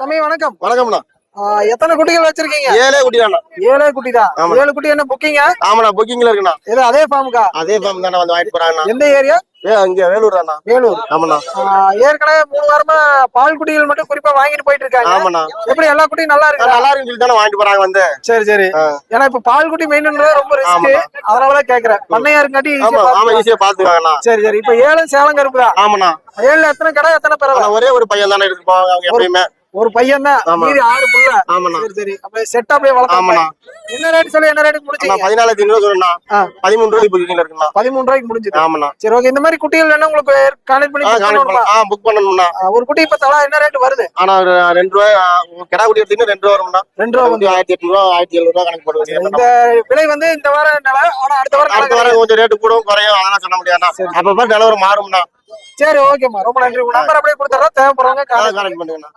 தம்பி வணக்கம். வணக்கம்ண்ணா. எத்தனை குட்டிகள் வச்சிருக்கீங்க? ஏழே குட்டிதாண்ணா. ஏழே குட்டி தான். ஏழு குட்டி என்ன புக்கிங்க ஆமாண்ணா புக்கிங்ல இருக்குண்ணா. இது அதே ஃபார்முக்கா அதே ஃபார்ம் தானே வந்து வாங்கிட்டு போறாங்கண்ணா. எந்த ஏரியா? இங்க வேலூர் வேலூர். ஆமாண்ணா. ஏற்கனவே மூணு வாரமா பால் குட்டிகள் மட்டும் குறிப்பா வாங்கிட்டு போயிட்டு இருக்காங்க. ஆமாண்ணா. எப்படி எல்லா குட்டியும் நல்லா இருக்கா நல்லா இருக்குன்னு சொல்லி தானே வாங்கிட்டு போறாங்க வந்து. சரி சரி. ஏன்னா இப்ப பால் குட்டி மெயின்ன்றது ரொம்ப ரிஸ்க். அதனால கேக்குறேன். பண்ணையா இருக்காட்டி ஆமா. ஈஸியா பாத்துக்காங்கண்ணா சரி சரி. இப்ப ஏழு சேலம் கருப்பு தான் ஆமாண்ணா. ஏழுல எத்தனை கடை எத்தனை ஆனா ஒரே ஒரு பையன் தானே இருப்பாங்க அவங்க எப்பயுமே. ஒரு பையன் தான். மீதி ஆறு புள்ள. ஆமாண்ணா. சரி சரி. அப்ப செட் அப்படியே வளர்த்தாங்க ஆமாண்ணா. என்ன ரேட் சொல்லி என்ன ரேட் முடிச்சீங்க? பதினாலாயிரத்தி ஐநூறு ஆ. பதிமூணு ரூபாய் புக்கிங்ல இருக்குண்ணா. பதிமூணு ரூபாய்க்கு முடிஞ்சது. ஆமாண்ணா. சரி ஓகே இந்த மாதிரி குட்டிகள் வேணா உங்களுக்கு கான்டெக்ட் பண்ணி புக் பண்ணணும்ண்ணா. ஆ, ஒரு குட்டி இப்ப தலா என்ன ரேட் வருது? ஆனா ஒரு ரெண்டு ரூபாய் கிடா குட்டி எடுத்தீங்கன்னா ரெண்டு ரூபா வரும்ண்ணா. ரெண்டு ரூபா வந்து. ஆயிரத்தி எட்நூறுவா ஆயிரத்தி எழுநூறு ரூபா கணக்கு போடுவீங்க. இந்த விலை வந்து இந்த வாரம் நில ஆனா அடுத்த வாரம் அடுத்த வாரம் கொஞ்சம் ரேட்டு கூடும் குறையும் அதெல்லாம் சொல்ல முடியாதுண்ணா. அப்பப்ப நிலவரம் மாறும்ண்ணா. சரி ஓகேம்மா ரொம்ப நன்றி. உங்க நம்பர் அப்படியே கொடுத்துறோம் தேவைப்படுறவங்க அதை கான்டாக்ட் கனெக்ட் பண்ணுங்கண்ணா.